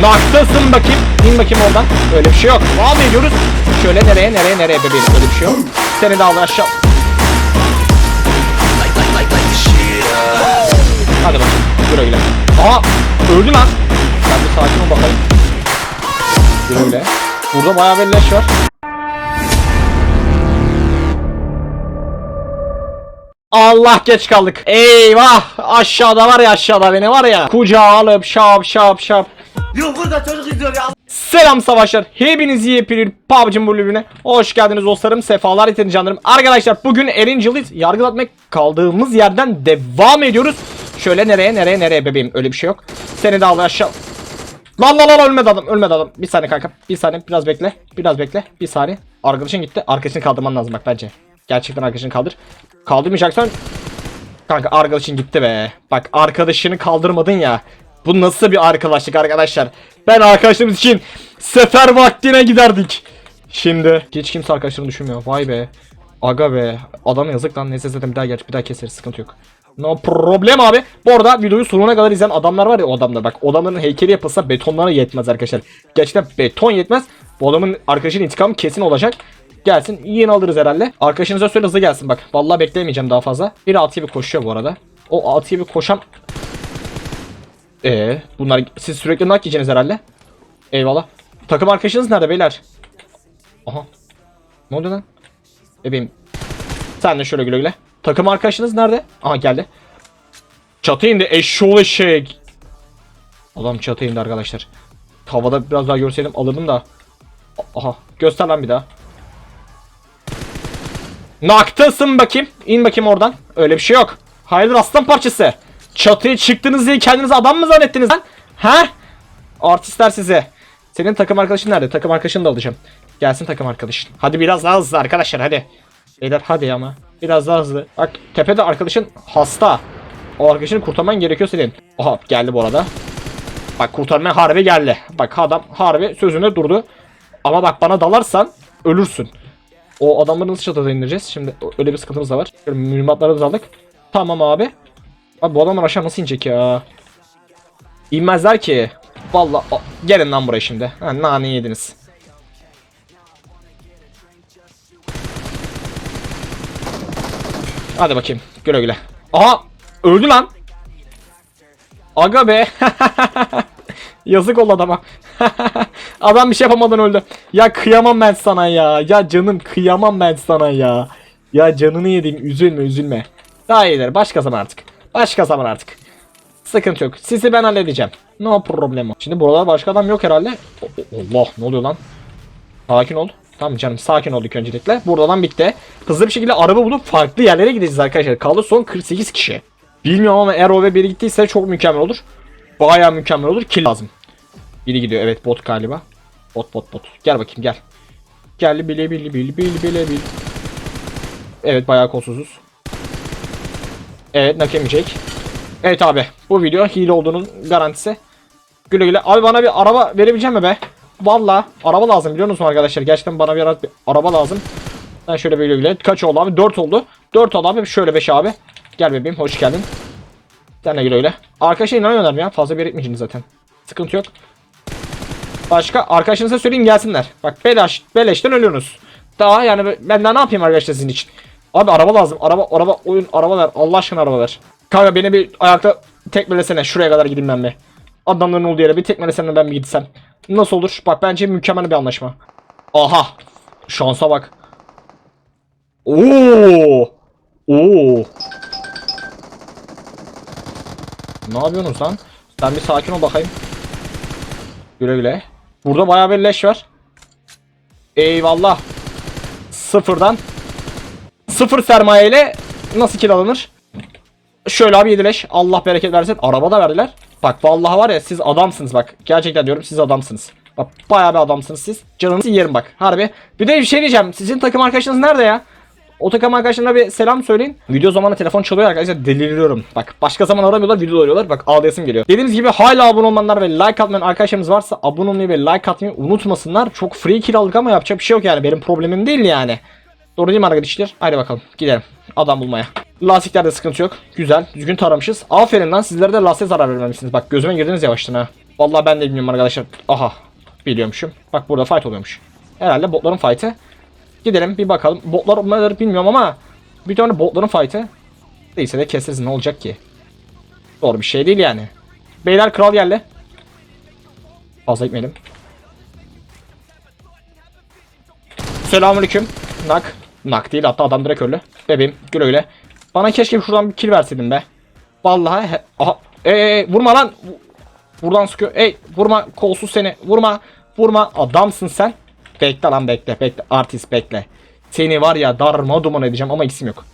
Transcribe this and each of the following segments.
Naktasın bakayım. İn bakayım oradan. Öyle bir şey yok. Devam ediyoruz. Şöyle nereye nereye nereye bebeğim. Öyle bir şey yok. Seni de al aşağı. Hadi bakayım. Güle güle. Aha öldü lan. Sen bir sakin ol bakayım. Güle güle. Burada bayağı bir leş var. Allah geç kaldık. Eyvah aşağıda var ya aşağıda beni var ya. Kucağa alıp şap şap şap. Yok burada çocuk izliyor ya. Selam savaşlar. Hepiniz yepyeni PUBG bölümüne hoş geldiniz dostlarım. Sefalar getirin canlarım. Arkadaşlar bugün Erangel'ı yargılatmak kaldığımız yerden devam ediyoruz. Şöyle nereye nereye nereye bebeğim öyle bir şey yok. Seni de al aşağı. Lan lan lan ölmedi adam ölmedi adam. Bir saniye kanka bir saniye biraz bekle. Biraz bekle bir saniye. Arkadaşın gitti. Arkadaşını kaldırman lazım bak bence. Gerçekten arkadaşını kaldır. Kaldırmayacaksan Kanka arkadaşın gitti be. Bak arkadaşını kaldırmadın ya. Bu nasıl bir arkadaşlık arkadaşlar? Ben arkadaşlarımız için sefer vaktine giderdik. Şimdi hiç kimse arkadaşlarını düşünmüyor. Vay be. Aga be. Adam yazık lan. Neyse zaten bir daha geç bir daha keseriz. Sıkıntı yok. No problem abi. Bu arada videoyu sonuna kadar izleyen adamlar var ya o adamlar. Bak o adamların heykeli yapılsa betonlara yetmez arkadaşlar. Gerçekten beton yetmez. Bu adamın arkadaşının intikamı kesin olacak. Gelsin yeni alırız herhalde. Arkadaşınıza söyle hızlı gelsin bak. Vallahi bekleyemeyeceğim daha fazla. Biri altı gibi koşuyor bu arada. O altı gibi koşan... Ee, bunlar siz sürekli nak yiyeceksiniz herhalde. Eyvallah. Takım arkadaşınız nerede beyler? Aha. Ne oldu lan? Bebeğim. Sen de şöyle güle güle. Takım arkadaşınız nerede? Aha geldi. Çatı indi eşşoğlu eşek. Adam çatı indi arkadaşlar. Havada biraz daha görseydim alırdım da. Aha göster lan bir daha. Naktasın bakayım. İn bakayım oradan. Öyle bir şey yok. Hayırdır aslan parçası. Çatıya çıktınız diye kendinizi adam mı zannettiniz lan? He? Artistler size. Senin takım arkadaşın nerede? Takım arkadaşını da alacağım. Gelsin takım arkadaşın. Hadi biraz daha hızlı arkadaşlar hadi. Beyler hadi ama. Biraz daha hızlı. Bak tepede arkadaşın hasta. O arkadaşını kurtarman gerekiyor senin. Oha geldi bu arada. Bak kurtarmaya harbi geldi. Bak adam harbi sözünde durdu. Ama bak bana dalarsan ölürsün. O adamları nasıl çatıda indireceğiz? Şimdi öyle bir sıkıntımız da var. Mühimmatları da aldık. Tamam abi. Abi bu adamlar aşağı nasıl inecek ya? İnmezler ki. Vallahi a- gelin lan buraya şimdi. Ha, nane yediniz. Hadi bakayım. Güle güle. Aha! Öldü lan. Aga be. Yazık oldu adama. Adam bir şey yapamadan öldü. Ya kıyamam ben sana ya. Ya canım kıyamam ben sana ya. Ya canını yedim. Üzülme üzülme. Daha iyidir. Başka zaman artık. Başka zaman artık. Sıkıntı yok. Sizi ben halledeceğim. No problem. Şimdi buralarda başka adam yok herhalde. Allah ne oluyor lan? Sakin ol. Tamam canım sakin olduk öncelikle. Buradan bitti. Hızlı bir şekilde araba bulup farklı yerlere gideceğiz arkadaşlar. Kaldı son 48 kişi. Bilmiyorum ama eğer o ve biri gittiyse çok mükemmel olur. Baya mükemmel olur. Kill lazım. Biri gidiyor evet bot galiba. Bot bot bot. Gel bakayım gel. Gel bile bile bile bile bile bile. Evet bayağı kolsuzuz. Evet nak yemeyecek. Evet abi bu video hile olduğunun garantisi. Güle güle. Abi bana bir araba verebilecek mi be? Valla araba lazım biliyor musunuz arkadaşlar? Gerçekten bana bir araba lazım. Ben şöyle böyle güle. Kaç oldu abi? 4 oldu. 4 oldu abi. Şöyle 5 abi. Gel bebeğim hoş geldin. Sen de güle güle. Arkadaşa inanmıyorlar mı ya? Fazla bir etmeyeceksiniz zaten. Sıkıntı yok. Başka arkadaşınıza söyleyin gelsinler. Bak beleş, beleşten ölüyorsunuz. Daha yani ben daha ne yapayım arkadaşlar sizin için? Abi araba lazım. Araba araba oyun araba ver. Allah aşkına araba ver. Kanka beni bir ayakta tekmelesene. Şuraya kadar gideyim ben bir. Adamların olduğu yere bir tekmelesene ben bir gitsem. Nasıl olur? Bak bence mükemmel bir anlaşma. Aha. Şansa bak. Oo. Oo. Ne yapıyorsunuz lan? Sen bir sakin ol bakayım. Güle güle. Burada bayağı bir leş var. Eyvallah. Sıfırdan. Sıfır sermayeyle nasıl kill alınır? Şöyle abi 7 leş. Allah bereket versin. Araba da verdiler. Bak vallahi var ya siz adamsınız bak. Gerçekten diyorum siz adamsınız. Bak bayağı bir adamsınız siz. Canınızı yerim bak. Harbi. Bir de bir şey diyeceğim. Sizin takım arkadaşınız nerede ya? O arkadaşlarına bir selam söyleyin. Video zamanı telefon çalıyor arkadaşlar deliriyorum. Bak başka zaman aramıyorlar video arıyorlar. Bak ağlayasım geliyor. Dediğimiz gibi hala abone olmayanlar ve like atmayan arkadaşlarımız varsa abone olmayı ve like atmayı unutmasınlar. Çok free kill aldık ama yapacak bir şey yok yani. Benim problemim değil yani. Doğru değil mi arkadaşlar? Haydi bakalım gidelim. Adam bulmaya. Lastiklerde sıkıntı yok. Güzel. Düzgün taramışız. Aferin lan sizlere de lastiğe zarar vermemişsiniz. Bak gözüme girdiniz yavaştan ha. Vallahi ben de bilmiyorum arkadaşlar. Aha. Biliyormuşum. Bak burada fight oluyormuş. Herhalde botların fight'ı. Gidelim bir bakalım. Botlar onları bilmiyorum ama bir tane botların fight'ı. Değilse de keseriz ne olacak ki? Doğru bir şey değil yani. Beyler kral geldi. Fazla gitmeyelim. Selamünaleyküm. Nak. Nak değil hatta adam direkt öldü. Bebeğim güle güle. Bana keşke şuradan bir kill verseydin be. Vallahi he- aha. Ee, vurma lan. Buradan sıkıyor. Ey vurma kolsuz seni. Vurma. Vurma. Adamsın sen. Bekle lan bekle. Bekle. Artist bekle. Seni var ya darma duman edeceğim ama x'im yok.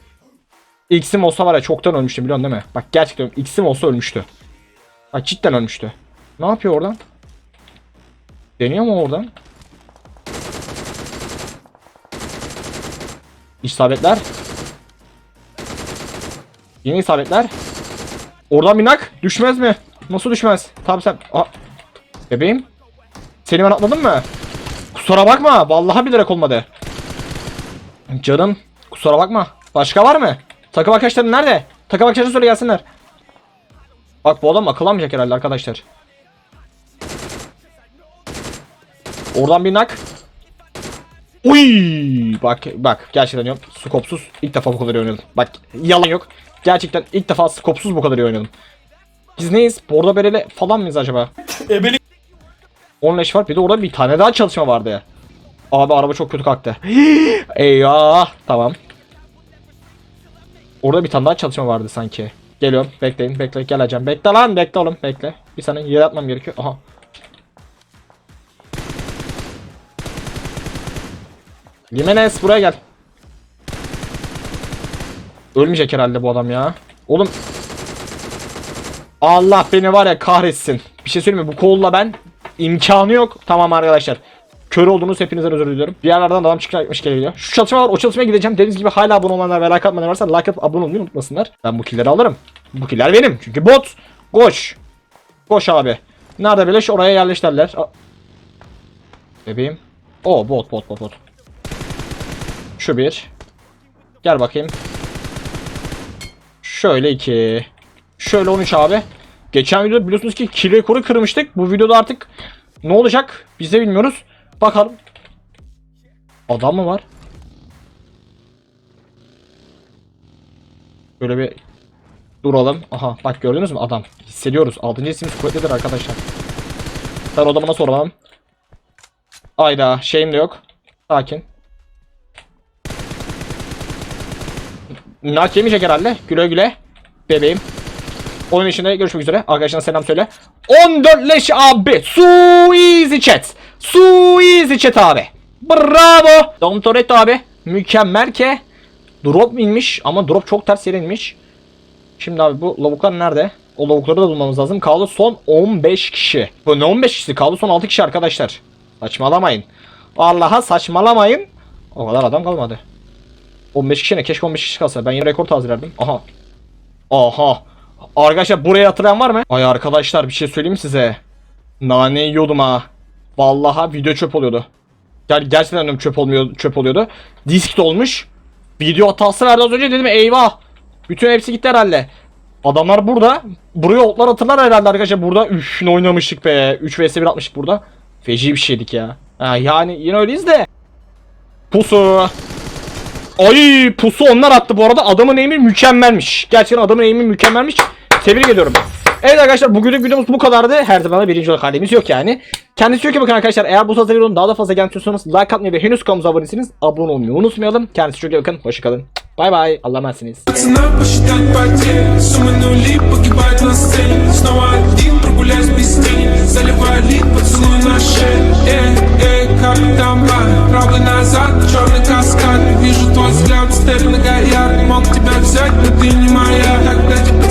X'im olsa var ya çoktan ölmüştüm biliyorsun değil mi? Bak gerçekten X'im olsa ölmüştü. Bak cidden ölmüştü. Ne yapıyor oradan? Deniyor mu oradan? İsabetler. Yine isabetler. Oradan bir nak. Düşmez mi? Nasıl düşmez? Tabi sen... Aa. Bebeğim. Seni ben atladım mı? Kusura bakma. Vallahi bilerek olmadı. Canım. Kusura bakma. Başka var mı? Takım arkadaşların nerede? Takım arkadaşları söyle gelsinler. Bak bu adam akılamayacak herhalde arkadaşlar. Oradan bir nak. Uy bak bak gerçekten yok. Skopsuz ilk defa bu kadar iyi oynadım. Bak yalan yok. Gerçekten ilk defa skopsuz bu kadar iyi oynadım. Biz neyiz? Bordo bereli falan mıyız acaba? Ebeli. 10 leş var. Bir de orada bir tane daha çalışma vardı ya. Abi araba çok kötü kalktı. Eyvah. Tamam. Orada bir tane daha çalışma vardı sanki. Geliyorum. Bekleyin. Bekle. Geleceğim. Bekle lan. Bekle oğlum. Bekle. Bir saniye yere atmam gerekiyor. Aha. Jimenez buraya gel. Ölmeyecek herhalde bu adam ya. Oğlum. Allah beni var ya kahretsin. Bir şey söyleyeyim mi? Bu kolla ben imkanı yok. Tamam arkadaşlar. Kör olduğunuz hepinizden özür diliyorum. Bir yerlerden adam çıkmış geliyor. Şu çalışma var. O çalışmaya gideceğim. Dediğiniz gibi hala abone olanlar ve like atmayanlar varsa like atıp abone olmayı unutmasınlar. Ben bu killleri alırım. Bu killer benim. Çünkü bot. Koş. Koş abi. Nerede beleş oraya yerleştirler. Bebeğim. O bot bot bot bot. Şu bir. Gel bakayım. Şöyle iki. Şöyle 13 abi. Geçen videoda biliyorsunuz ki kill rekoru kırmıştık. Bu videoda artık ne olacak biz de bilmiyoruz. Bakalım. Adam mı var? Böyle bir duralım. Aha bak gördünüz mü adam. Hissediyoruz. 6. isim kuvvetlidir arkadaşlar. Ben odama nasıl oramam? Ayda şeyim de yok. Sakin. Nak yemeyecek herhalde. Güle güle. Bebeğim. Oyun içinde görüşmek üzere. Arkadaşlarına selam söyle. 14 leş abi. Su easy chat. Su easy chat abi. Bravo. Dom Toretto abi. Mükemmel ki. Drop inmiş ama drop çok ters yere inmiş. Şimdi abi bu lavuklar nerede? O lavukları da bulmamız lazım. Kaldı son 15 kişi. Bu ne 15 kişi? Kaldı son 6 kişi arkadaşlar. Saçmalamayın. Allah'a saçmalamayın. O kadar adam kalmadı. 15 kişi ne? Keşke 15 kişi kalsa. Ben yine rekor tazelerdim. Aha. Aha. Arkadaşlar buraya hatırlayan var mı? Ay arkadaşlar bir şey söyleyeyim size? Nane yiyordum ha. Vallahi video çöp oluyordu. Ger gerçekten diyorum çöp olmuyor çöp oluyordu. Disk dolmuş. Video hatası verdi az önce dedim eyvah. Bütün hepsi gitti herhalde. Adamlar burada. Buraya otlar atırlar herhalde arkadaşlar. Burada üf ne oynamıştık be. 3 vs 1 atmıştık burada. Feci bir şeydik ya. Ha, yani yine öyleyiz de. Pusu. Ay pusu onlar attı bu arada. Adamın aim'i mükemmelmiş. Gerçekten adamın aim'i mükemmelmiş. Tebrik ediyorum. Evet arkadaşlar bugünlük videomuz bu kadardı. Her zaman birinci olarak halimiz yok yani. Kendinize çok iyi bakın arkadaşlar. Eğer bu tarz videonun daha da fazla gelmek like atmayı ve henüz kanalımıza abone değilseniz abone olmayı unutmayalım. Kendinize çok iyi bakın. Hoşçakalın. Bay bay. Allah'a emanetsiniz. Цена посчитать потери Суммы нули погибают на сцене Снова один прогуляюсь без тени Заливаю лид, поцелуй на шее Эй, эй, капитан Блан Правый назад, черный каскад Вижу твой взгляд, степно горят Мог тебя взять, но ты не моя Тогда тебе